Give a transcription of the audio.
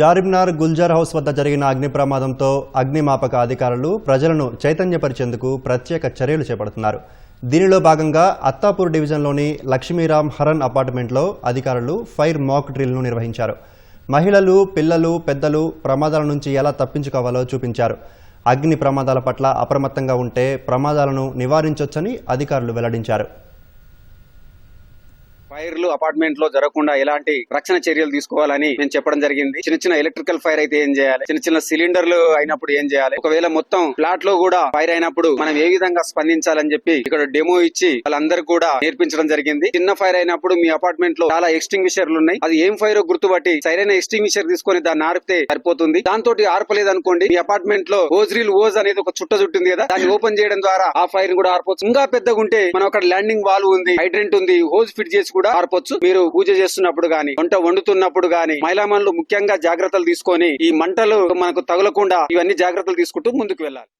Charminar Gulzar house వద్ద జరిగిన అగ్ని ప్రమాదంతో అగ్నిమాపక అధికారులు ప్రజలను చైతన్యపరిచేందుకు ప్రత్యేక చర్యలు చేపడుతున్నారు. దీనిలో భాగంగా అత్తాపూర్ డివిజన్లోని లక్ష్మీరామ్ హరన్ అపార్ట్మెంట్లో అధికారులు ఫైర్ మాక్ డ్రిల్ను నిర్వహించారు. మహిళలు పిల్లలు పెద్దలు ప్రమాదాల నుంచి ఎలా తప్పించుకోవాలో చూపించారు. అగ్ని ప్రమాదాల పట్ల అప్రమత్తంగా ఉంటే ప్రమాదాలను నివారించవచ్చని అధికారులు వెల్లడించారు. ఫైర్లు అపార్ట్మెంట్లో జరగకుండా ఎలాంటి రక్షణ చర్యలు తీసుకోవాలని మేము చెప్పడం జరిగింది. చిన్న చిన్న ఎలక్ట్రికల్ ఫైర్ అయితే ఏం చేయాలి? చిన్న చిన్న సిలిండర్లు అయినప్పుడు ఏం చేయాలి? ఒకవేళ మొత్తం ఫ్లాట్లో కూడా ఫైర్ అయినప్పుడు మనం ఏ విధంగా స్పందించాలని చెప్పి ఇక్కడ డెమో ఇచ్చి వాళ్ళందరూ కూడా నేర్పించడం జరిగింది. చిన్న ఫైర్ అయినప్పుడు మీ అపార్ట్మెంట్లో చాలా ఎక్స్టింగ్విషర్లు ఉన్నాయి. అది ఏం ఫైర్ గుర్తుపట్టి సరైన ఎక్స్టింగ్విషర్ తీసుకొని దాన్ని ఆర్పితే సరిపోతుంది. దాంతో ఆర్పలేదు అనుకోండి మీ అపార్ట్మెంట్లో ఓజ్రీల్ ఓజ్ అనేది ఒక చుట్ట చుట్టింది కదా దాన్ని ఓపెన్ చేయడం ద్వారా ఆ ఫైర్ కూడా ఆర్పొచ్చు. ఇంకా పెద్దగా ఉంటే మనం అక్కడ ల్యాండింగ్ వాల్ ఉంది హైడ్రెంట్ ఉంది హోజ్ ఫిట్ చేసి కూడా ఆర్పొచ్చు. మీరు పూజ చేస్తున్నప్పుడు గాని వంట వండుతున్నప్పుడు గాని మహిళామణులు ముఖ్యంగా జాగ్రత్తలు తీసుకొని ఈ మంటలు మనకు తగలకుండా ఇవన్నీ జాగ్రత్తలు తీసుకుంటూ ముందుకు వెళ్ళాలి.